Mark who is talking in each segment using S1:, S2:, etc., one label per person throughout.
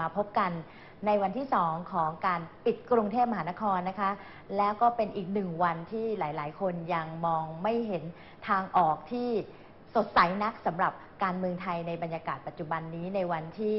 S1: มาพบกันในวันที่ 2 ของการปิดกรุงเทพมหานครนะคะ แล้วก็เป็นอีกหนึ่งวันที่หลาย ๆ คนยังมองไม่เห็นทางออกที่สดใสนักสำหรับการเมืองไทยในบรรยากาศปัจจุบันนี้ในวันที่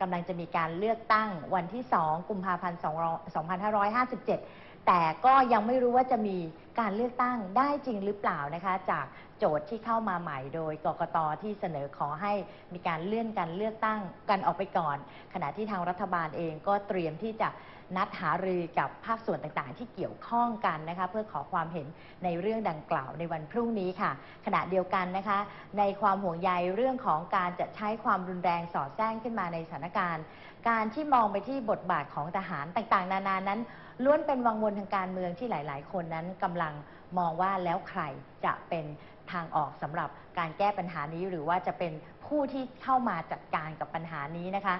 S1: กำลังจะมีการเลือกตั้งวันที่ 2 กุมภาพันธ์ 2557 แต่ก็ยังไม่รู้ว่าจะมีการเลือกตั้งได้จริงหรือเปล่านะคะจาก โจทย์ที่เข้ามาใหม่โดยกกตที่เสนอขอให้มีการเลื่อนการเลือกตั้งกันออกไปก่อน ขณะที่ทางรัฐบาลเองก็เตรียมที่จะนัดหารือกับภาคส่วนต่างๆ ที่เกี่ยวข้องกันนะคะเพื่อขอความเห็นในเรื่องดังกล่าวในวันพรุ่งนี้ค่ะ ขณะเดียวกันนะคะ ในความห่วงใยเรื่องของการจะใช้ความรุนแรงสอดแทรกขึ้นมาในสถานการณ์ การที่มองไปที่บทบาทของทหารต่างๆ นานานั้นล้วนเป็นวังวนทางการเมืองที่หลาย ๆ คนนั้นกำลังมองว่าแล้วใครจะเป็น ทางออกสำหรับการแก้ปัญหานี้ หรือว่าจะเป็นผู้ที่เข้ามาจัดการกับปัญหานี้นะคะ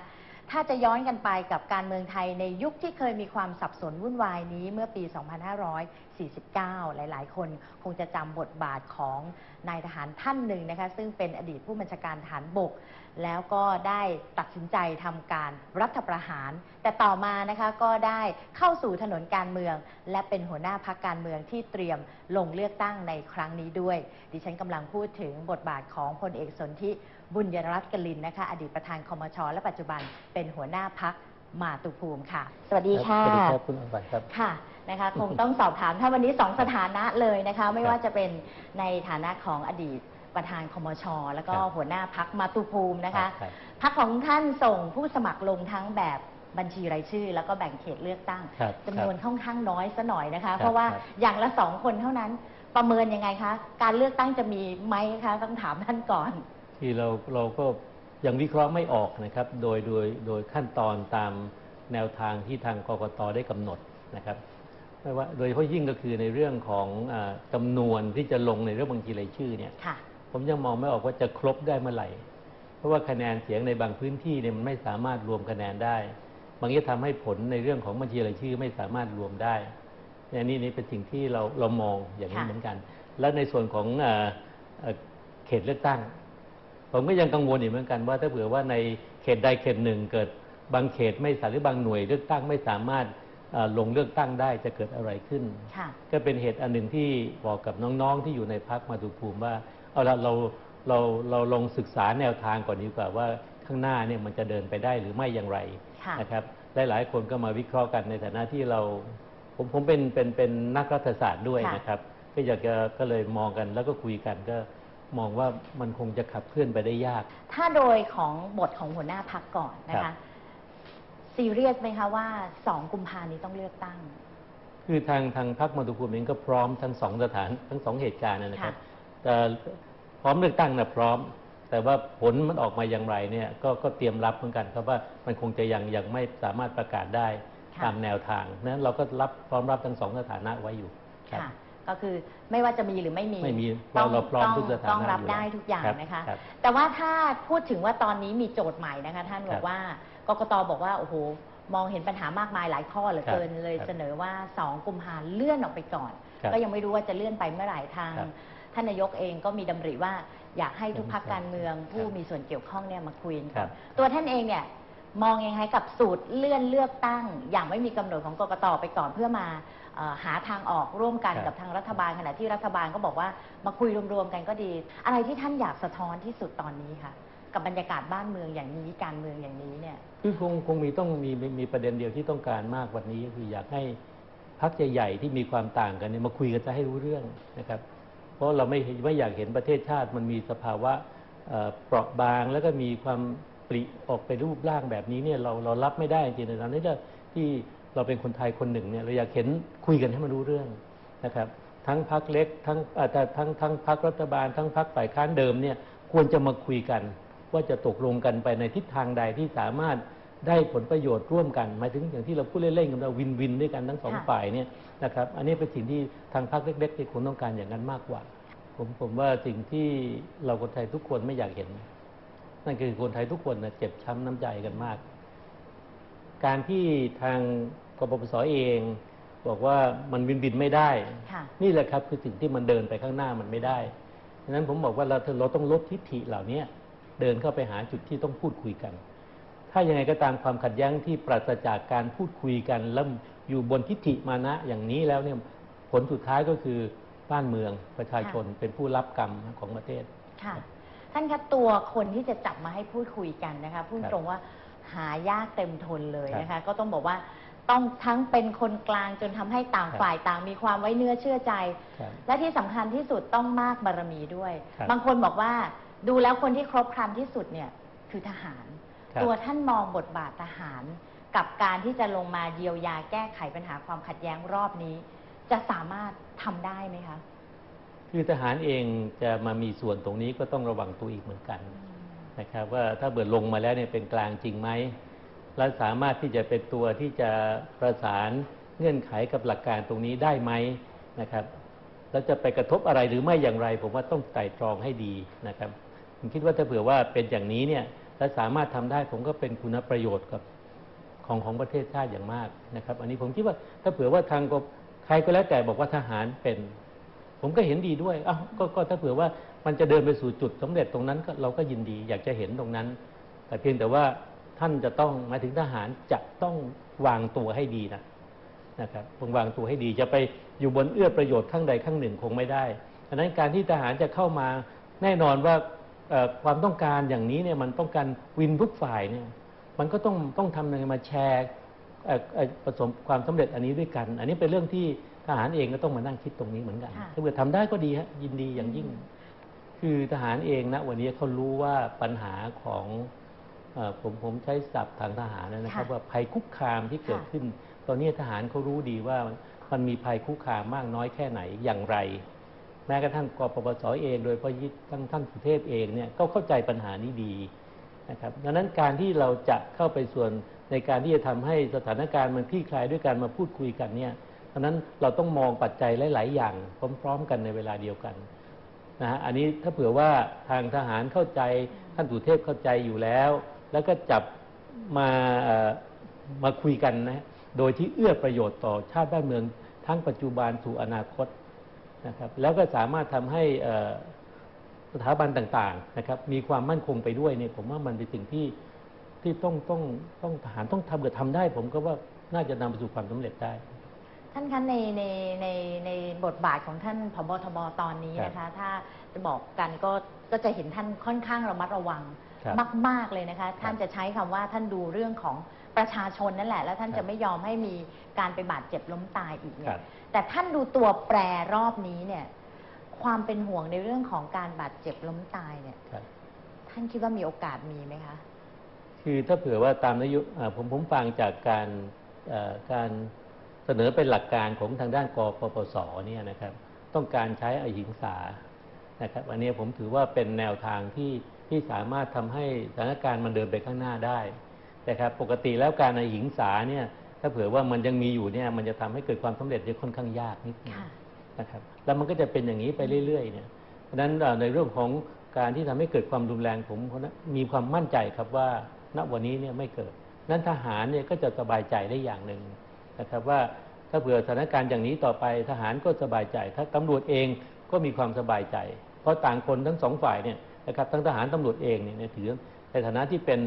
S1: ถ้าจะย้อนกันไปกับการเมืองไทยในยุคที่เคยมีความสับสนวุ่นวายนี้เมื่อปี 2549 หลาย ๆ คนคงจะจำบทบาทของนายทหารท่านหนึ่งนะคะ ซึ่งเป็นอดีตผู้บัญชาการทหารบก แล้วก็ได้ตัดสินใจทำการรัฐประหาร แต่ต่อมานะคะก็ได้เข้าสู่ถนนการเมือง และเป็นหัวหน้าพักการเมืองที่เตรียมลงเลือกตั้งในครั้งนี้ด้วย ดิฉันกำลังพูดถึงบทบาทของพลเอกสนธิบุญยรัตน์กลินนะคะ อดีตประธานคมชและปัจจุบันเป็นหัวหน้าพักมาตุภูมิค่ะ สวัสดีค่ะ
S2: สวัสดีครับคุณอภัยครับ
S1: ค่ะนะคะคงต้องสอบถามถ้าวันนี้สองสถานะเลยนะคะ ไม่ว่าจะเป็นในฐานะของอดีต ประธานคมช แล้วก็
S2: ครับ
S1: หัวหน้าพักมาตุภูมินะคะ
S2: รับ
S1: พักของท่านส่งผู้สมัครลงทั้งแบบบัญชีรายชื่อ แล้วก็แบ่งเขตเลือกตั้ง
S2: ครับ
S1: จำนวน
S2: ครับ
S1: ค่อนข้างน้อยซะหน่อยนะคะ
S2: ครับ
S1: เพราะว่า
S2: ครับ
S1: อย่างละสองคนเท่านั้นประเมินยังไงคะ การเลือกตั้งจะมีไหมคะต้องถามท่านก่อน
S2: ที่เราเราก็ยังวิเคราะห์ไม่ออกนะครับโดยโดยโดยขั้นตอนตามแนวทางที่ทางกกตได้กำหนดนะครับไม่ว่าโดยเฉพาะยิ่งก็คือในเรื่องของอาจำนวนที่จะลงในเรื่องบัญชีรายชื่อเนี่ย
S1: ค่ะ
S2: ผมยังมองไม่ออกว่าจะครบได้เมื่อไหร่ เพราะว่าคะแนนเสียงในบางพื้นที่เนี่ยมันไม่สามารถรวมคะแนนได้ บางทีทำให้ผลในเรื่องของบัญชีรายชื่อไม่สามารถรวมได้เนี่ยนี่นี่เป็นสิ่งที่เราเรามองอย่างนี้
S1: ค่ะ
S2: เหมือนกัน และในส่วนของเอ่อเอ่อเขตเลือกตั้ง ผมก็ยังกังวลอีกเหมือนกันว่า ถ้าเผื่อว่าในเขตใดเขตหนึ่งเกิดบางเขตไม่สามารถหรือบางหน่วยเลือกตั้งไม่สามารถเอ่อลงเลือกตั้งได้จะเกิดอะไรขึ้น
S1: ค่ะ
S2: ก็เป็นเหตุอันหนึ่งที่บอกกับน้องๆที่อยู่ในพักมาตุภูมิว่า เอาละเราเราเราลองศึกษาแนวทางก่อนดีกว่าว่าข้างหน้าเนี่ยมันจะเดินไปได้หรือไม่อย่างไร
S1: ค่ะ
S2: นะครับหลายๆคนก็มาวิเคราะห์กันในฐานะที่เรา ผมผมเป็นเป็นเป็นนักรัฐศาสตร์ด้วย
S1: ค่ะ
S2: นะครับ ก็อยากจะก็เลยมองกันแล้วก็คุยกันก็มองว่ามันคงจะขับเคลื่อนไปได้ยาก
S1: ถ้าโดยของบทของหัวหน้าพักก่อนนะ
S2: ครั
S1: คะ
S2: บ
S1: ซีเรียสไหมคะว่าสองกุมภานี้ต้องเลือกตั้ง
S2: คือทางทางพรรคมาตุภูมิเองก็พร้อมทั้งสองสถานทั้งสองเหตุการณ์นะครับ
S1: ค่ะ
S2: แต่ พร้อมเลือกตั้งนะพร้อม แต่ว่าผลมันออกมาอย่างไรเนี่ยก็ก็เตรียมรับเหมือนกันครับว่ามันคงจะยังยังไม่สามารถประกาศได้
S1: ค่ะ
S2: ตามแนวทางนั้นเราก็รับพร้อมรับทั้งสองสถานะไว้อยู่ครับ
S1: ค่ะก็คือไม่ว่าจะมีหรือไม่มี
S2: ไม่มี
S1: ต้
S2: เรา
S1: อง
S2: เราพร้อม
S1: ต้อง
S2: ทุกสถานะ
S1: ต้องรับ
S2: อยู่
S1: ได้ทุกอย่าง
S2: รับ
S1: นะคะ
S2: รับ
S1: แต่ว่าถ้าพูดถึงว่าตอนนี้มีโจทย์ใหม่นะคะ ท่านบ
S2: ครั
S1: อบกว่ากกตบอกว่าโอ้โหมองเห็นปัญหามากมายหลายข้อเหลือเกิน
S2: ครับ
S1: เลย
S2: ครับ
S1: เสนอว่าสองกุมภาเลื่อนออกไปก่อน
S2: ครับ
S1: ก็ยังไม่รู้ว่าจะเลื่อนไปเมื่อไหร่ทาง
S2: ครับ
S1: ท่านนายกเองก็มีดำริว่าอยากให้ทุกพัก
S2: ครับ
S1: การเมืองผู้
S2: ครับ
S1: มีส่วนเกี่ยวข้องเนี่ยมาคุยกัน
S2: ค
S1: ก่
S2: รั
S1: อน
S2: บ
S1: ตัวท่านเองเนี่ยมองยังไงกับสูตรเลื่อนเลือกตั้ง อย่างไม่มีกำหนดของกกตไปก่อนเพื่อมาเอ่อหาทางออกร่วมกัน
S2: ครับ
S1: กับทางรัฐบาลขณะที่รัฐบาลก็บอกว่ามาคุยรวมๆกันก็ดี อะไรที่ท่านอยากสะท้อนที่สุดตอนนี้ค่ะ กับบรรยากาศบ้านเมืองอย่างนี้การเมืองอย่างนี้เนี่ย
S2: คือคงคงมีต้องมีมีมีประเด็นเดียวที่ต้องการมากวันนี้ก็คืออยากให้พักใหญ่ๆที่มีความต่างกันเนี่ยมาคุยกันจะให้รู้เรื่องนะครับเพ ราะเราไม่ไม่อยากเห็นประเทศชาติมันมีสภาวะเปราะบาง แล้วก็มีความปริออกไปรูปร่างแบบนี้เนี่ยเราเรารับไม่ได้จริงๆนตอนนี้เนี่ที่เราเป็นคนไทยคนหนึ่งเนี่ยเราอยากเห็นคุยกันให้มันรู้เรื่องนะครับ ทั้งพักเล็กทั้งอ่อแต่ทั้งทั้งพักรัฐบาล ทั้งพักฝ่ายค้านเดิมเนี่ยควรจะมาคุยกัน ว่าจะตกลงกันไปในทิศทางใดที่สามารถ ได้ผลประโยชน์ร่วมกันหมายถึงอย่างที่เราพูดเล่นๆกันเราวินวินด้วยกันทั้งสอง
S1: ค่ะ
S2: ฝ่ายเนี่ยนะครับอันนี้เป็นสิ่งที่ทางพรรคเล็กๆที่คนต้องการอย่างนั้นมากกว่า ผมผมว่าสิ่งที่เราคนไทยทุกคนไม่อยากเห็น นั่นคือคนไทยทุกคนนะเจ็บช้ำน้ำใจกันมาก การที่ทางกปปสเอง บอกว่ามันวินวินไม่ได้
S1: ค่ะ
S2: นี่แหละครับคือสิ่งที่มันเดินไปข้างหน้ามันไม่ได้ดังนั้นผมบอกว่าเราเราต้องลดทิฐิเหล่านี้เดินเข้าไปหาจุดที่ต้องพูดคุยกัน ถถ้ายังไงก็ตามความขัดแย้งที่ปราศจากการพูดคุยกันแล้วอยู่บนทิฏฐิมานะอย่างนี้แล้วเนี่ยผลสุดท้ายก็คือบ้านเมืองประชาชนเป็นผู้รับกรรมของประเทศ
S1: ค่ะท่านคะตัวคนที่จะจับมาให้พูดคุยกันนะคะพูด
S2: ครับ
S1: ตรงว่าหายากเต็มทนเลย
S2: ครับ
S1: นะคะ ก็ต้องบอกว่าต้องทั้งเป็นคนกลางจนทำให้ต่าง
S2: ครับ
S1: ฝ่ายต่างมีความไว้เนื้อเชื่อใจ
S2: ครับ
S1: และที่สำคัญที่สุดต้องมากบารมีด้วย
S2: ครับ
S1: บางคนบอกว่าดูแล้วคนที่ครบครันที่สุดเนี่ยคือทหาร
S2: ครับ
S1: ตัวท่านมองบทบาททหาร กับการที่จะลงมาเยียวยาแก้ไขปัญหาความขัดแย้งรอบนี้ จะสามารถทำได้ไหมคะ
S2: คือทหารเองจะมามีส่วนตรงนี้ก็ต้องระวังตัวอีกเหมือนกันนะครับว่าถ้าเบิดลงมาแล้วเนี่ยเป็นกลางจริงไหมและสามารถที่จะเป็นตัวที่จะประสานเงื่อนไขกับหลักการตรงนี้ได้ไหมนะครับแล้วจะไปกระทบอะไรหรือไม่อย่างไร ผมว่าต้องไตร่ตรองให้ดีนะครับผมคิดว่าถ้าเผื่อว่าเป็นอย่างนี้เนี่ย และสามารถทำได้ผมก็เป็นคุณประโยชน์กับของของประเทศชาติอย่างมากนะครับ อันนี้ผมคิดว่าถ้าเผื่อว่าทางกใครก็แล้วแต่บอกว่าทหารเป็น ผมก็เห็นดีด้วยอ้าวก็ก็ถ้าเผื่อว่ามันจะเดินไปสู่จุดสำเร็จตรงนั้นเราก็ยินดีอยากจะเห็นตรงนั้น แต่เพียงแต่ว่าท่านจะต้องหมายถึงทหารจะต้องวางตัวให้ดีนะนะครับต้องวางตัวให้ดีจะไปอยู่บนเอื้อประโยชน์ข้างใดข้างหนึ่งคงไม่ได้ดังนั้นการที่ทหารจะเข้ามาแน่นอนว่า ความต้องการอย่างนี้เนี่ยมันต้องการวินทุกฝ่ายเนี่ยมันก็ต้องต้องทำยังไงมาแชร์เอ่อเอ่อประสบความสำเร็จอันนี้ด้วยกัน อันนี้เป็นเรื่องที่ทหารเองก็ต้องมานั่งคิดตรงนี้เหมือนกัน
S1: ค่ะ
S2: ถ้าเกิดทำได้ก็ดีฮะยินดีอย่างยิ่ง คือทหารเองนะวันนี้เขารู้ว่าปัญหาของเออผมผมใช้ศัพท์ทางทหารนะครับ
S1: ค่ะ
S2: ว่าภัยคุกคามที่เกิด
S1: ค่ะ
S2: ขึ้น ตอนนี้ทหารเขารู้ดีว่ามันมีภัยคุกคามมากน้อยแค่ไหนอย่างไร แม้กระทั่งกปปสเอง โดยพาะยิ่งทั้งท่านสุเทพเองเนี่ยก็เข้าใจปัญหานี้ดีนะครับดังนั้นการที่เราจะเข้าไปส่วนในการที่จะทำให้สถานการณ์มันคลี่คลายด้วยการมาพูดคุยกันเนี่ยเพราะนั้นเราต้องมองปัจจัยหลาย ๆ อย่างพร้อม ๆ กันในเวลาเดียวกันนะฮะอันนี้ถ้าเผื่อว่าทางทหารเข้าใจท่านสุเทพเข้าใจอยู่แล้ว แล้วก็จับมามาคุยกันนะโดยที่เอื้อประโยชน์ต่อชาติบ้านเมืองทั้งปัจจุบันสู่อนาคต นะครับแล้วก็สามารถทำให้เอ่อสถาบันต่างๆนะครับมีความมั่นคงไปด้วยเนี่ยผมว่ามันเป็นสิ่งที่ที่ต้องต้องต้องทหารต้องทำเกิดทำได้ ผมก็ว่าน่าจะนำไปสู่ความสำเร็จได้
S1: ท่านคะในในในในบทบาทของท่านผบทบตอนนี้
S2: ครับ
S1: นะคะ ถ้าจะบอกกันก็ก็จะเห็นท่านค่อนข้างระมัดระวัง
S2: ครับ
S1: มาก ๆเลยนะคะ ท่านจะใช้คำว่าท่านดูเรื่องของ ประชาชนนั่นแหละ แล้วท่าน
S2: ครับ
S1: จะไม่ยอมให้มีการไปบาดเจ็บล้มตายอีกเนี่
S2: ครั
S1: ย
S2: บ
S1: แต่ท่านดูตัวแปรรอบนี้เนี่ย ความเป็นห่วงในเรื่องของการบาดเจ็บล้มตายเนี่ย
S2: ครับ
S1: ท่านคิดว่ามีโอกาสมีไหมคะ
S2: คือถ้าเผื่อว่าตามนโยเอ่อผมผมฟังจากการเอ่อการเสนอเป็นหลักการของทางด้านกปปสเนี่ยนะครับ ต้องการใช้อหิงสานะครับอันนี้ผมถือว่าเป็นแนวทางที่ที่สามารถทำให้สถานการณ์มันเดินไปข้างหน้าได้ นะครับปกติแล้วการอหิงสาเนี่ยถ้าเผื่อว่ามันยังมีอยู่เนี่ยมันจะทำให้เกิดความสำเร็จจะค่อนข้างยากนิดนึง
S1: ค่ะ
S2: นะครับแล้วมันก็จะเป็นอย่างนี้ไปเรื่อยๆเนี่ยเพราะฉะนั้นเอ่อในเรื่องของการที่ทำให้เกิดความรุนแรงผมมีความมั่นใจครับว่าณวันนี้เนี่ยไม่เกิด นั้นทหารเนี่ยก็จะสบายใจได้อย่างหนึ่งนะครับว่าถ้าเผื่อสถานการณ์อย่างนี้ต่อไปทหารก็สบายใจ ถ้าตำรวจเองก็มีความสบายใจ เพราะต่างคนทั้งสองฝ่ายเนี่ยนะครับทั้งทหารตำรวจเองเนี่ยถือในฐานะที่เป็น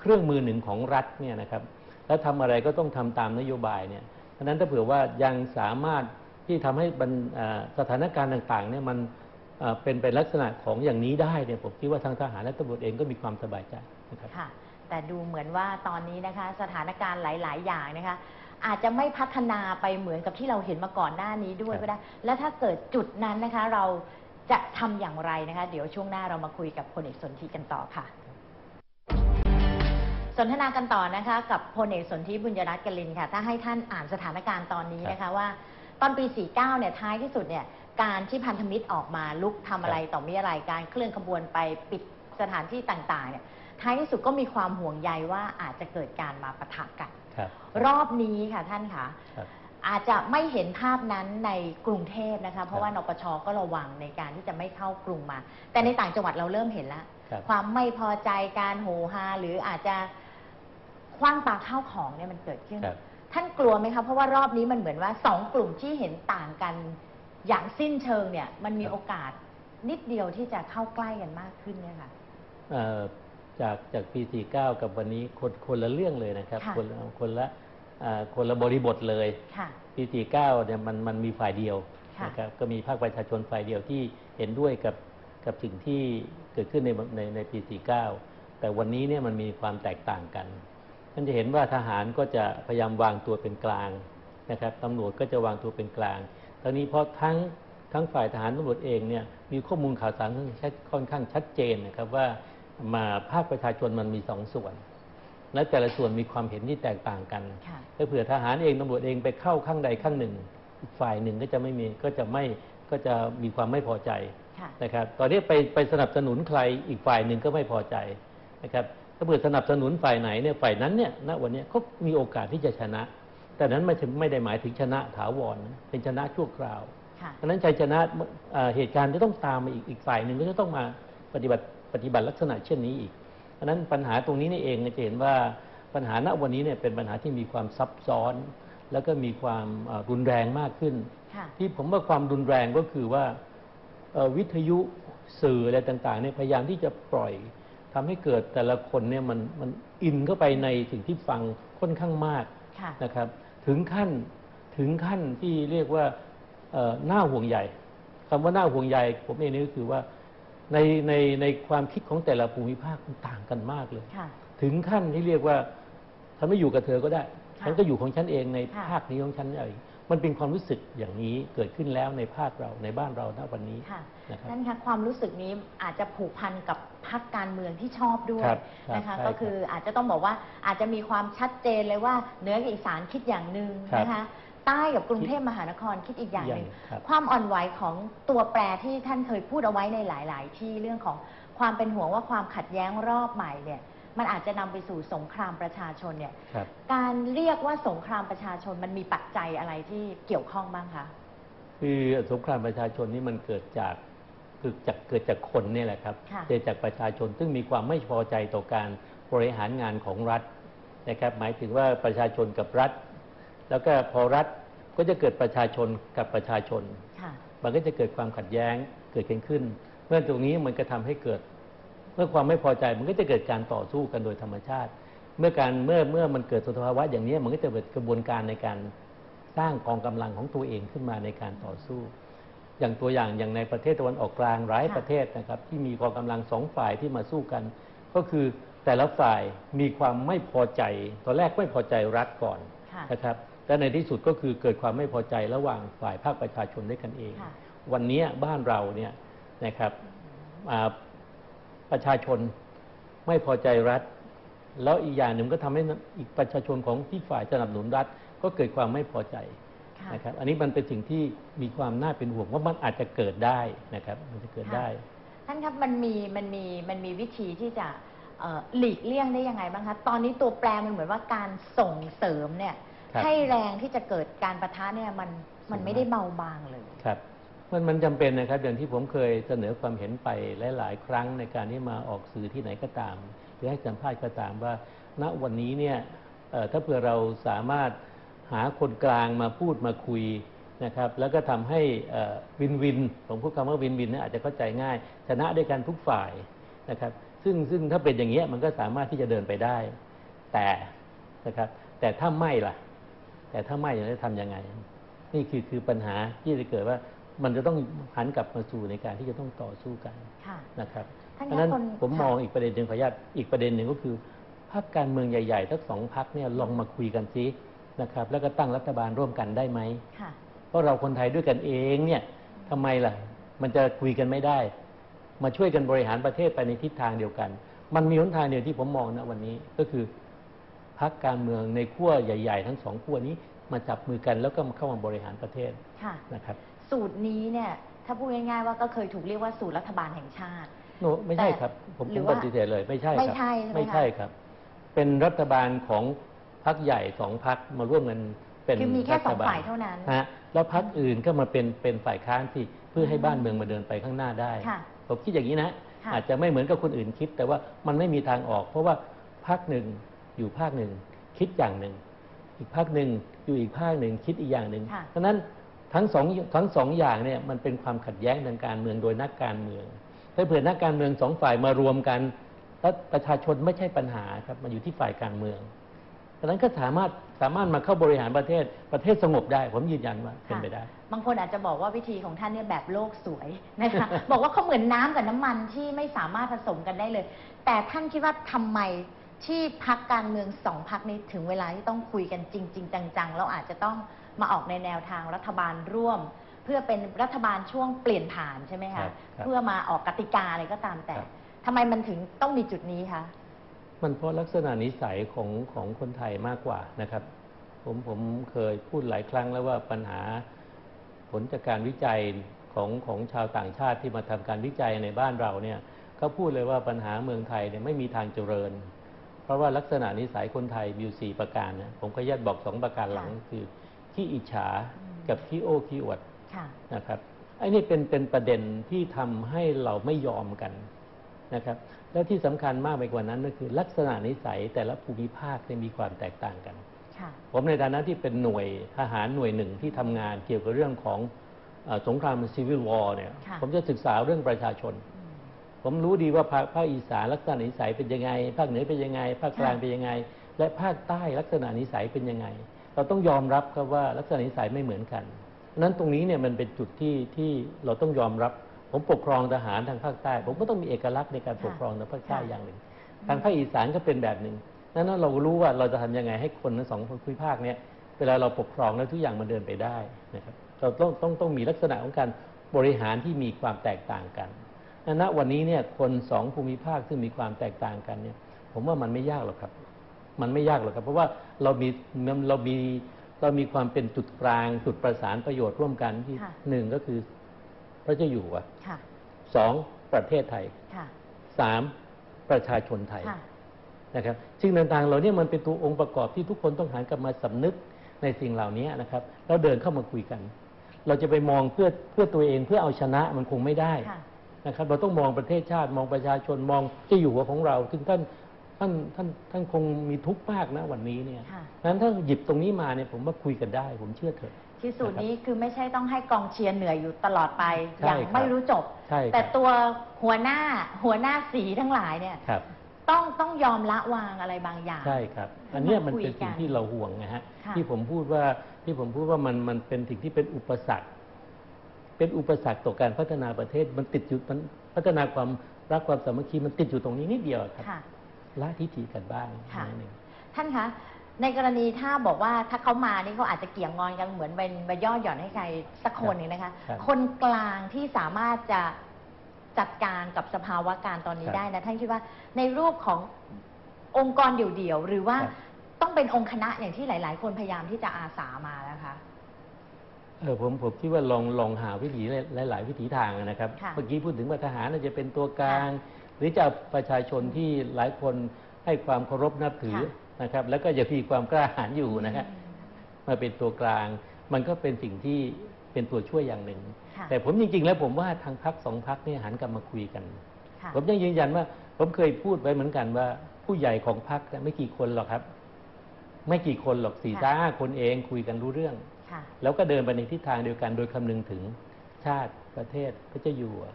S2: เครื่องมือหนึ่งของรัฐเนี่ยนะครับแล้วทำอะไรก็ต้องทำตามนโยบายเนี่ยเพราะฉะนั้นถ้าเผื่อว่ายังสามารถที่ทำให้สถานการณ์ต่างๆเนี่ยมันอ่าเป็นไปลักษณะของอย่างนี้ได้เนี่ยผมคิดว่าทางทหารและตำรวจเองก็มีความสบายใจนะครับ
S1: ค่ะแต่ดูเหมือนว่าตอนนี้นะคะสถานการณ์หลาย ๆ อย่างนะคะอาจจะไม่พัฒนาไปเหมือนกับที่เราเห็นมาก่อนหน้านี้ด้วยก็ได้ และถ้าเกิดจุดนั้นนะคะ เราจะทำอย่างไรนะคะ เดี๋ยวช่วงหน้าเรามาคุยกับพลเอกสนธิกันต่อค่ะ นทนากันต่อนะคะ กับพลเอกสนธิบุญยรัตน์กลินค่ะ ถ้าให้ท่านอ่านสถานการณ์ตอนนี้นะคะว่า ตอนปี 49 เนี่ยท้ายที่สุดเนี่ยการที่พันธมิตรออกมาลุกทำอะไรต่อมีอะไรการเคลื่อนขบวนไปปิดสถานที่ต่างๆเนี่ยท้ายที่สุดก็มีความห่วงใยว่าอาจจะเกิดการมาปะทะกัน
S2: ครับ
S1: รอบนี้ค่ะท่านคะ
S2: ครับ
S1: อาจจะไม่เห็นภาพนั้นในกรุงเทพนะคะ เพราะ
S2: ครับ
S1: ว่านปชก็ระวังในการที่จะไม่เข้ากรุงมา แต่ในต่างจังหวัดเราเริ่มเห็นแล้ว
S2: ครับ
S1: ความไม่พอใจการโหฮาหรืออาจจะ คว้างปาข้าวของเนี่ยมันเกิดขึ้น
S2: ครับ
S1: ท่านกลัวไหมคะเพราะว่ารอบนี้มันเหมือนว่าสองกลุ่มที่เห็นต่างกันอย่างสิ้นเชิงเนี่ย มันมี
S2: ครับ
S1: โอกาสนิดเดียวที่จะเข้าใกล้กันมากขึ้นเนี่ยค่ะ
S2: เอ่อจจากจากปี 49 กับวันนี้คนคนละเรื่องเลยนะครับ
S1: ค่ะ
S2: คนละคนละอ่าคนละบริบทเลย
S1: ค่ะ
S2: ปี49เนี่ยมันมันมีฝ่ายเดียว
S1: ค่ะ
S2: นะครับก็มีภาคประชาชนฝ่ายเดียวที่เห็นด้วยกับกับสิ่งที่เกิดขึ้นในในในปี49 แต่วันนี้เนี่ยมันมีความแตกต่างกัน ท่านจะเห็นว่าทหารก็จะพยายามวางตัวเป็นกลางนะครับตำรวจก็จะวางตัวเป็นกลางตอนนี้เพราะทั้งทั้งฝ่ายทหารตำรวจเองเนี่ยมีข้อมูลข่าวสารค่อนข้างค่อนข้างชัดเจนนะครับว่ามาภาคประชาชนมันมีสองส่วน และแต่ละส่วนมีความเห็นที่แตกต่างกัน
S1: ค่ะ
S2: ถ้าเผื่อทหารเองตำรวจเองไปเข้าข้างใดข้างหนึ่งอีกฝ่ายหนึ่งก็จะไม่มีก็จะไม่ก็จะมีความไม่พอใจ
S1: ค่ะ
S2: นะครับตอนนี้ไปไปสนับสนุนใครอีกฝ่ายหนึ่งก็ไม่พอใจนะครับ ถ้าเผื่อสนับสนุนฝ่ายไหนเนี่ยฝ่ายนั้นเนี่ยณวันเนี้ยก็มีโอกาสที่จะชนะ แต่นั้นไม่ถึงไม่ได้หมายถึงชนะถาวรนะเป็นชนะชั่วคราว
S1: ค่ะ
S2: เพราะฉะนั้นชัยชนะเอ่อเหตุการณ์จะต้องตามมาอีกอีกฝ่ายหนึ่งก็จะต้องมาปฏิบัติปฏิบัติลักษณะเช่นนี้อีกเพราะฉะนั้นปัญหาตรงนี้นี่เองจะเห็นว่าปัญหาณวันนี้เนี่ยเป็นปัญหาที่มีความซับซ้อน แล้วก็มีความเอ่อรุนแรงมากขึ้น
S1: ค่ะ
S2: ที่ผมว่าความรุนแรงก็คือว่าเอ่อวิทยุสื่ออะไรต่างๆเนี่ยพยายามที่จะปล่อย ทำให้เกิดแต่ละคนเนี่ยมันมันอินเข้าไปในสิ่งที่ฟังค่อนข้างมาก
S1: ค่ะ
S2: นะครับ ถึงขั้นถึงขั้นที่เรียกว่าเอ่อหน้าห่วงใยคำว่าหน้าห่วงใยผมเองนี่ก็คือว่าในในในความคิดของแต่ละภูมิภาคมันต่างกันมากเลย
S1: ค่ะ
S2: ถึงขั้นที่เรียกว่าฉันไม่อยู่กับเธอก็ได้
S1: ค่ะ
S2: ฉันก็อยู่ของฉันเองใน
S1: ค่ะ
S2: ภาคนี้ของฉันเองมันเป็นความรู้สึกอย่างนี้เกิดขึ้นแล้วในภาคเราในบ้านเราณวันนี้
S1: ค่ะ
S2: นะครับ
S1: นั่นคะความรู้สึกนี้อาจจะผูกพันกับพรรคการเมืองที่ชอบด้วย
S2: ครับครับ
S1: นะคะ
S2: ใช่
S1: ก็คืออาจจะต้องบอกว่าอาจจะมีความชัดเจนเลยว่าเหนือกับอีสานคิดอย่างหนึ่ง
S2: ครับ
S1: นะคะ ใต้กับกรุงเทพมหานครคิดอีกอย่างหนึ่ง
S2: อย่างครับ
S1: ความอ่อนไหวของตัวแปรที่ท่านเคยพูดเอาไว้ในหลาย ๆ ที่เรื่องของความเป็นห่วงว่าความขัดแย้งรอบใหม่เนี่ยมันอาจจะนำไปสู่สงครามประชาชนเนี่ย
S2: ครับ
S1: การเรียกว่าสงครามประชาชนมันมีปัจจัยอะไรที่เกี่ยวข้องบ้างคะ
S2: คือสงครามประชาชนนี่มันเกิดจาก เกิดจากเกิดจากคนเนี่ยแหละครับ
S1: ค่ะ
S2: เกิดจากประชาชนซึ่งมีความไม่พอใจต่อการบริหารงานของรัฐนะครับหมายถึงว่าประชาชนกับรัฐ แล้วก็พอรัฐก็จะเกิดประชาชนกับประชาชน
S1: ค่ะ
S2: มันก็จะเกิดความขัดแย้งเกิดขึ้นขึ้น เมื่อตรงนี้มันก็ทำให้เกิด เมื่อความไม่พอใจมันก็จะเกิดการต่อสู้กันโดยธรรมชาติ เมื่อการเมื่อเมื่อมันเกิดสภาวะอย่างนี้มันก็จะเกิดกระบวนการในการสร้างกองกำลังของตัวเองขึ้นมาในการต่อสู้ อย่างตัวอย่างอย่างในประเทศตะวันออกกลางหลาย
S1: ค่ะ
S2: ประเทศนะครับ ที่มีกองกำลังสองฝ่ายที่มาสู้กัน ก็คือแต่ละฝ่ายมีความไม่พอใจตอนแรกไม่พอใจรัฐก่อน
S1: ค่ะ
S2: นะครับและในที่สุดก็คือเกิดความไม่พอใจระหว่างฝ่ายภาคประชาชนด้วยกันเอง
S1: ค่ะ
S2: วันนี้บ้านเราเนี่ยนะครับอ่าประชาชนไม่พอใจรัฐ แล้วอีกอย่างหนึ่งก็ทำให้อีกประชาชนของที่ฝ่ายสนับสนุนรัฐ ก็เกิดความไม่พอใจ
S1: ค่ะ
S2: นะครับ อันนี้มันเป็นสิ่งที่มีความน่าเป็นห่วงว่ามันอาจจะเกิดได้นะครับ มันจะเกิดได้
S1: ท่านครับมันมีมันมีมันมีวิธีที่จะเอ่อหลีกเลี่ยงได้ยังไงบ้างคะตอนนี้ตัวแปรมันเหมือนว่าการส่งเสริมเนี่ย
S2: ครับ
S1: ให้แรงที่จะเกิดการประทะเนี่ยมันมันไม่ได้เบาบางเลย
S2: ครับมันมันจำเป็นนะครับอย่างที่ผมเคยเสนอความเห็นไปหลาย ๆ ครั้งในการที่มาออกสื่อที่ไหนก็ตาม หรือให้สัมภาษณ์ก็ตามว่า ณวันนี้เนี่ยเอ่อถ้าเผื่อเราสามารถ หาคนกลางมาพูดมาคุยนะครับ แล้วก็ทำให้เอ่อวินวิน ผมพูดคำว่าวินวินเนี่ยอาจจะเข้าใจง่าย ชนะด้วยกันทุกฝ่ายนะครับ ซึ่งซึ่งถ้าเป็นอย่างเงี้ยมันก็สามารถที่จะเดินไปได้ แต่นะครับ แต่ถ้าไม่ล่ะ แต่ถ้าไม่จะทำยังไง นี่คือคือปัญหาที่จะเกิดว่ามันจะต้องหันกลับมาสู่ในการที่จะต้องต่อสู้กัน
S1: ค่ะ
S2: นะครับ
S1: ท่าน
S2: เพราะฉะนั้น
S1: คะคน
S2: ผม
S1: ค่ะ
S2: มองอีกประเด็นหนึ่งขออนุญาตอีกประเด็นหนึ่งก็คือพรรคการเมืองใหญ่ๆทั้งสองพรรคเนี่ยลองมาคุยกันซิ นะครับ แล้วก็ตั้งรัฐบาลร่วมกันได้ไหม
S1: ค่ะ
S2: เพราะเราคนไทยด้วยกันเองเนี่ยทำไมล่ะ มันจะคุยกันไม่ได้ มาช่วยกันบริหารประเทศไปในทิศทางเดียวกัน มันมีหนทางเดียวที่ผมมองนะวันนี้ก็คือพรรคการเมืองในขั้วใหญ่ ๆ ทั้งสองขั้วนี้มาจับมือกันแล้วก็มาเข้ามาบริหารประเทศ
S1: ค่ะ
S2: นะครับ
S1: สูตรนี้เนี่ยถ้าพูดง่ายๆว่าก็เคยถูกเรียกว่าสูตรรัฐบาลแห่งชาติ
S2: โนไม่ใช่ครับ ผม
S1: หรื
S2: ผ
S1: อ
S2: ม
S1: ว่า
S2: ปฏิเสธเลยไม่ใช่ครับ
S1: ไม่ใช่ใช่ไหมคะ
S2: ไม่ใช่ครับ เป็นรัฐบาลของ พรรคใหญ่สองพรรคมาร่วมกันเป็น
S1: คือมีแค่สอง
S2: รัฐบล
S1: ฝ่ายเท่านั้น
S2: ฮะแล้วพรรคอื่นก็มาเป็นเป็นฝ่ายค้านที่เพื่อให้บ้านเมืองมาเดินไปข้างหน้าได้
S1: ค่ะ
S2: ผมคิดอย่างนี้นะ
S1: ค่ะ
S2: อาจจะไม่เหมือนกับคนอื่นคิด แต่ว่ามันไม่มีทางออก เพราะว่าพรรคหนึ่งอยู่ภาคหนึ่ง คิดอย่างหนึ่ง อีกภาคหนึ่งอยู่อีกภาคหนึ่งคิดอีกอย่างหนึ่ง
S1: ค่ะ
S2: เพราะฉะนั้นทั้งสองทั้งสองอย่างเนี่ยมันเป็นความขัดแย้งทางการเมืองโดยนักการเมือง ถ้าเผื่อนักการเมืองสองฝ่ายมารวมกันแล้วประชาชนไม่ใช่ปัญหาครับมันอยู่ที่ฝ่ายการเมือง ดังนั้นก็สามารถสามารถมาเข้าบริหารประเทศประเทศสงบได้ ผมยืนยันว่าเป็นไปได้
S1: บางคนอาจจะบอกว่าวิธีของท่านเนี่ยแบบโลกสวยนะคะบอกว่าเขาเหมือนน้ำกับน้ำมันที่ไม่สามารถผสมกันได้เลย แต่ท่านคิดว่าทำไมที่พักการเมืองสองพักนี้ถึงเวลาที่ต้องคุยกันจริง ๆ จังๆแล้วอาจจะต้องมาออกในแนวทางรัฐบาลร่วม เพื่อเป็นรัฐบาลช่วงเปลี่ยนผ่านใช่ไหม
S2: ครั
S1: คะ
S2: บครับ
S1: เพื่อมาออกกติกาอะไรก็ตามแต่
S2: ครับ
S1: ทำไมมันถึงต้องมีจุดนี้คะ
S2: มันเพราะลักษณะนิสัยของของคนไทยมากกว่านะครับ ผมผมเคยพูดหลายครั้งแล้วว่าปัญหาผลจากการวิจัยของของชาวต่างชาติที่มาทำการวิจัยในบ้านเราเนี่ยเขาพูดเลยว่าปัญหาเมืองไทยเนี่ยไม่มีทางเจริญ เพราะว่าลักษณะนิสัยคนไทยมีอยู่สี่ประการนะผมก็ยัดบอกสองประการหลัง
S1: ค่ะ
S2: คือขี้อิจฉา
S1: อืม
S2: กับขี้โอ้ขี้อวด
S1: ค่ะ
S2: นะครับไอ้นี่เป็นเป็นประเด็นที่ทำให้เราไม่ยอมกัน นะครับแล้วที่สำคัญมากไปกว่านั้นก็คือลักษณะนิสัยแต่ละภูมิภาคเนี่ยมีความแตกต่างกัน
S1: ค่ะ
S2: ผมในฐานะที่เป็นหน่วยทหารหน่วยหนึ่งที่ทำงานเกี่ยวกับเรื่องของเออสงครามซีวิลวอร์เนี่ย
S1: ค่ะ
S2: ผมจะศึกษาเรื่องประชาชน
S1: อืม
S2: ผมรู้ดีว่าภาคภาคอีสานลักษณะนิสัยเป็นยังไง ภาคเหนือเป็นยังไง ภาคกลาง
S1: ค่ะ
S2: เป็นยังไง และภาคใต้ลักษณะนิสัยเป็นยังไง เราต้องยอมรับครับว่าลักษณะนิสัยไม่เหมือนกันเพราะฉะนั้นตรงนี้เนี่ยมันเป็นจุดที่ที่เราต้องยอมรับ ผมปกครองทหารทางภาคใต้ ผมก็ต้องมีเอกลักษณ์ในการปกครองทางภาคใต้
S1: ค่ะ
S2: อย่างหนึ่ง ทางภาคอีสานก็เป็นแบบหนึ่งนั้นเรารู้ว่าเราจะทำยังไงให้คนทั้งสองภูมิภาคเนี่ยเวลาเราปกครองแล้วทุกอย่างมันเดินไปได้นะครับเราต้องต้องต้องมีลักษณะของการบริหารที่มีความแตกต่างกันณวันนี้เนี่ยคนสองภูมิภาคซึ่งมีความแตกต่างกันเนี่ย ผมว่ามันไม่ยากหรอกครับ มันไม่ยากหรอกครับ เพราะว่าเรามีเรามีเรามีความเป็นจุดกลางจุดประสานประโยชน์ร่วมกันที่
S1: ค่ะ
S2: หนึ่งก็คือ พระเจ้าอยู่หัว
S1: ค่ะ
S2: สองประเทศไทย
S1: ค่ะ
S2: สามประชาชนไทย
S1: ค่ะ
S2: นะครับสิ่งต่างๆเหล่านี้มันเป็นตัวองค์ประกอบที่ทุกคนต้องหันกลับมาสำนึกในสิ่งเหล่านี้นะครับแล้วเดินเข้ามาคุยกัน เราจะไปมองเพื่อเพื่อตัวเองเพื่อเอาชนะมันคงไม่ได้
S1: ค่ะ
S2: นะครับ เราต้องมองประเทศชาติมองประชาชนมองที่อยู่หัวของเราซึ่งท่านท่านท่านท่านคงมีทุกข์มากนะวันนี้เนี่ย
S1: ค่ะ
S2: นั้นถ้าหยิบตรงนี้มาเนี่ยผมว่าคุยกันได้ ผมเชื่อเถอะ
S1: ที่สูตรนี้คือไม่ใช่ต้องให้กองเชียร์เหนื่อยอยู่ตลอดไป
S2: ใช่
S1: อย่าง
S2: ครับ
S1: ไม่รู้จบ
S2: ใช่ครับ
S1: แต่ตัวหัวหน้าหัวหน้าสีทั้งหลายเนี่ย
S2: ครับ
S1: ต้องต้องยอมละวางอะไรบางอย่าง
S2: ใช่ครับ อันเนี้ยมัน
S1: คุย
S2: เป็นสิ่ง
S1: กัน
S2: ที่เราห่วงนะฮะ
S1: ค่ะ
S2: ที่ผมพูดว่าที่ผมพูดว่ามันมันเป็นสิ่งที่เป็นอุปสรรค เป็นอุปสรรคต่อการพัฒนาประเทศมันติดอยู่มันพัฒนาความรักความสามัคคีมันติดอยู่ตรงนี้นิดเดียวครับ
S1: ค่ะ
S2: ละทิฐิกันบ้าง
S1: ค่ะ
S2: นิดหนึ่ง
S1: ท่านคะ ในกรณีถ้าบอกว่าถ้าเขามานี่เขาอาจจะเกี่ยงงอนกันเหมือนเป็นมาย่อหย่อนให้ใครสักคนหนึ่งนะคะ
S2: ครับ
S1: คนกลางที่สามารถจะจัดการกับสภาวะการตอนนี้
S2: ครับ
S1: ได้นะท่านคิดว่าในรูปขององค์กรเดี่ยวๆหรือว่า
S2: ครับ
S1: ต้องเป็นองค์คณะอย่างที่หลาย ๆ คนพยายามที่จะอาสามานะคะ
S2: เออผมผมคิดว่าลองลองหาวิถีหลายหลายๆวิถีทางนะครับ
S1: ค่ะ
S2: เมื่อกี้พูดถึงว่าทหารน่าจะเป็นตัวกลาง หรือจะเอาประชาชนที่หลายคนให้ความเคารพนับถือ
S1: ค่ะ
S2: นะครับ แล้วก็จะมีความกล้าหาญอยู่นะครับมาเป็นตัวกลาง มันก็เป็นสิ่งที่เป็นตัวช่วยอย่างหนึ่ง
S1: ค่ะ
S2: แต่ผมจริง ๆ แล้วผมว่าทางพักสองพักเนี่ยหันกลับมาคุยกัน
S1: ค่ะ
S2: ผมยังยืนยันว่า ผมเคยพูดไว้เหมือนกันว่า ผู้ใหญ่ของพักไม่กี่คนหรอกครับ ไม่กี่คนหรอกสี่
S1: ค่ะ
S2: ห้าคนเองคุยกันรู้เรื่อง
S1: ค่ะ
S2: แล้วก็เดินไปในทิศทางเดียวกันโดยคำนึงถึงชาติประเทศพระเจ้าอยู่หัว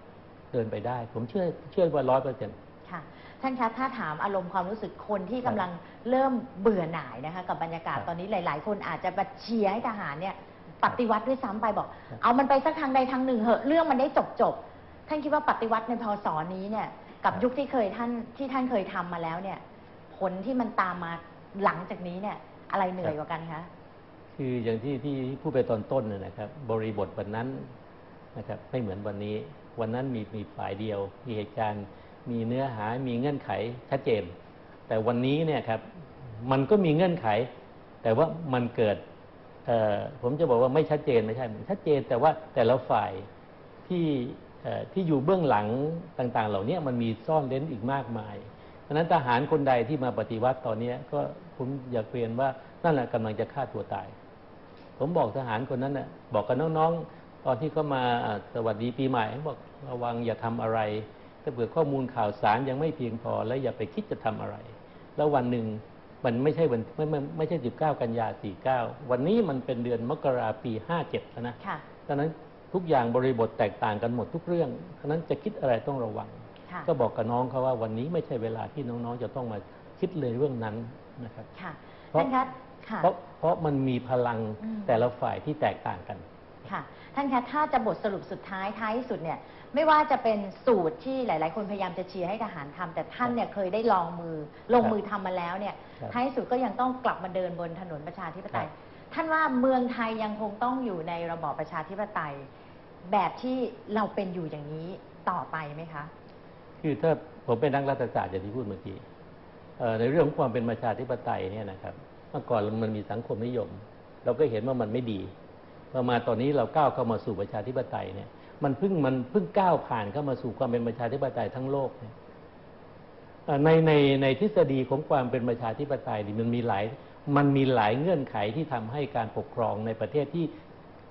S2: เดินไปได้ ผมเชื่อเชื่อว่าร้อยเปอร์เซ็นต์
S1: ค่ะ ท่านคะถ้าถามอารมณ์ความรู้สึกคนที่กำลังเริ่มเบื่อหน่ายนะคะ กับบรรยากาศ
S2: ครับ
S1: ตอนนี้หลาย ๆ คนอาจจะมาเชียร์ให้ทหารเนี่ยปฏิวัติด้วยซ้ำไปบอก
S2: ครับ
S1: เอามันไปสักทางใดทางหนึ่งเหอะเรื่องมันได้จบจบๆท่านคิดว่าปฏิวัติในพศนี้เนี่ย กับยุคที่เคยท่านที่ท่านเคยทำมาแล้วเนี่ย ผลที่มันตามมาหลังจากนี้เนี่ย อะไรเหนื่อยกว่ากันคะ
S2: คืออย่างที่ที่พูดไปตอนต้นนะนะครับ บริบทวันนั้นนะครับไม่เหมือนวันนี้ วันนั้นมีมีฝ่ายเดียว มีเหตุการณ์ มีเนื้อหา มีเงื่อนไขชัดเจน แต่วันนี้เนี่ยครับ มันก็มีเงื่อนไข แต่ว่ามันเกิด ผมจะบอกว่าไม่ชัดเจนไม่ใช่ ชัดเจน แต่ว่าแต่ละฝ่ายที่เอ่อที่อยู่เบื้องหลังต่างๆ เหล่านี้มันมีซ่อนเร้นอีกมากมายดังนั้นทหารคนใดที่มาปฏิวัติตอนนี้ก็ผมอยากเรียนว่านั่นแหละกำลังจะฆ่าตัวตาย ผมบอกทหารคนนั้นน่ะบอกกับน้องๆ ตอนที่เขามาสวัสดีปีใหม่บอกระวังอย่าทำอะไร ถ้าเผื่อข้อมูลข่าวสารยังไม่เพียงพอ และอย่าไปคิดจะทำอะไร แล้ววันหนึ่งมันไม่ใช่วันไม่ไม่ไม่ใช่19กันยา49วันนี้มันเป็นเดือนมกราปี57แล้วนะ
S1: ค่ะ
S2: ดังนั้นทุกอย่างบริบทแตกต่างกันหมดทุกเรื่องฉะนั้นจะคิดอะไรต้องระวัง
S1: ค่ะค่ะ
S2: ก็บอกกับน้องเขาว่าวันนี้ไม่ใช่เวลาที่น้องๆ จะต้องมาคิดเลยเรื่องนั้นนะครับ
S1: ค่ะ
S2: เพราะ
S1: ท่านคะค่ะ
S2: เพราะเพราะมันมีพลัง
S1: อืม
S2: แต่ละฝ่ายที่แตกต่างกัน
S1: ค่ะท่านคะถ้าจะบทสรุปสุดท้ายท้ายสุดเนี่ยไม่ว่าจะเป็นสูตรที่หลาย ๆ คนพยายามจะเชียร์ให้ทหารทำแต่ท่านเนี่ยเคยได้ลองมือลงมือทำมาแล้วเนี่ย
S2: ครับ
S1: ท้ายสุดก็ยังต้องกลับมาเดินบนถนนประชาธิปไตย
S2: ครับ
S1: ท่านว่าเมืองไทยยังคงต้องอยู่ในระบอบประชาธิปไตย แบบที่เราเป็นอยู่อย่างนี้ต่อไปไหมคะ
S2: คือถ้าผมเป็นนักรัฐศาสตร์อย่างที่พูดเมื่อกี้เอ่อในเรื่องของความเป็นประชาธิปไตยเนี่ยนะครับเมื่อก่อนมันมีสังคมนิยม เราก็เห็นว่ามันไม่ดีพอมาตอนนี้เราก้าวเข้ามาสู่ประชาธิปไตยเนี่ย มันเพิ่งมันเพิ่งก้าวผ่านเข้ามาสู่ความเป็นประชาธิปไตยทั้งโลกเนี่ยเอ่อในในในทฤษฎีของความเป็นประชาธิปไตยนี่มันมีหลายมันมีหลายเงื่อนไขที่ทำให้การปกครองในประเทศที่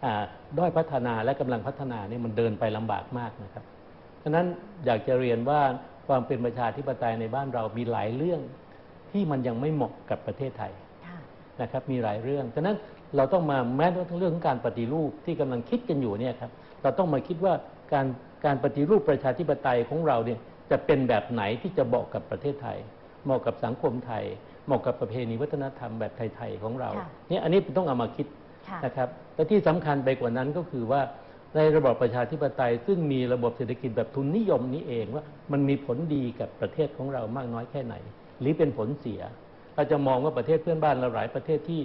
S2: อ่าด้อยพัฒนาและกำลังพัฒนาเนี่ยมันเดินไปลำบากมากนะครับฉะนั้นอยากจะเรียนว่าความเป็นประชาธิปไตยในบ้านเรามีหลายเรื่องที่มันยังไม่เหมาะกับประเทศไทย
S1: ค่ะ
S2: นะครับมีหลายเรื่องฉะนั้น เราต้องมาแม้กระทั่งเรื่องของการปฏิรูปที่กำลังคิดกันอยู่เนี่ยครับเราต้องมาคิดว่าการการปฏิรูปประชาธิปไตยของเราเนี่ยจะเป็นแบบไหนที่จะเหมาะกับประเทศไทย เหมาะกับสังคมไทย เหมาะกับประเพณีวัฒนธรรมแบบไทย ๆ ของเรา
S1: ค่ะ
S2: เนี่ยอันนี้ต้องเอามาคิด
S1: ค่ะ
S2: นะครับและที่สำคัญไปกว่านั้นก็คือว่าในระบอบประชาธิปไตย ซึ่งมีระบบเศรษฐกิจแบบทุนนิยมนี้เองว่ามันมีผลดีกับประเทศของเรามากน้อยแค่ไหน หรือเป็นผลเสีย เราจะมองว่าประเทศเพื่อนบ้านเราหลายประเทศที่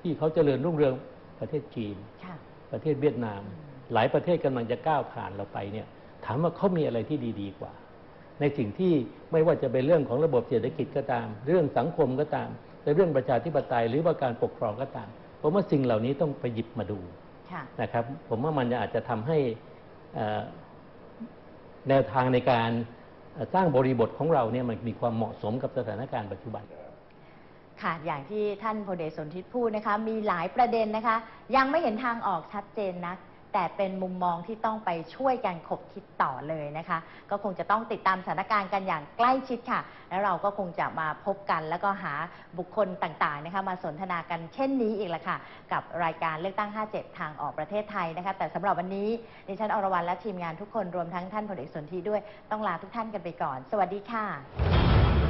S2: ที่เขาเจริญรุ่งเรืองประเทศจีน
S1: ค่ะ
S2: ประเทศเวียดนาม หลายประเทศกำลังจะก้าวผ่านเราไปเนี่ยถามว่าเขามีอะไรที่ดีๆกว่า ในสิ่งที่ไม่ว่าจะเป็นเรื่องของระบบเศรษฐกิจก็ตาม เรื่องสังคมก็ตามในเรื่องประชาธิปไตยหรือว่าการปกครองก็ตามผมว่าสิ่งเหล่านี้ต้องไปหยิบมาดู
S1: ค่ะ
S2: นะครับ ผมว่ามันอาจจะทำให้เอ่อแนวทางในการเอ่อสร้างบริบทของเราเนี่ยมันมีความเหมาะสมกับสถานการณ์ปัจจุบัน
S1: ค่ะอย่างที่ท่านพลเอกสนธิพูดนะคะมีหลายประเด็นนะคะ ยังไม่เห็นทางออกชัดเจนนะแต่เป็นมุมมองที่ต้องไปช่วยกันขบคิดต่อเลยนะคะ ก็คงจะต้องติดตามสถานการณ์กันอย่างใกล้ชิดค่ะ แล้วเราก็คงจะมาพบกัน แล้วก็หาบุคคลต่างๆนะคะมาสนทนากันเช่นนี้อีกละค่ะ กับรายการเลือกตั้ง 57 ทางออกประเทศไทยนะคะ แต่สำหรับวันนี้ดิฉันอรวรรณและทีมงานทุกคนรวมทั้งท่านพลเอกสนธิด้วยต้องลาทุกท่านกันไปก่อน สวัสดีค่ะ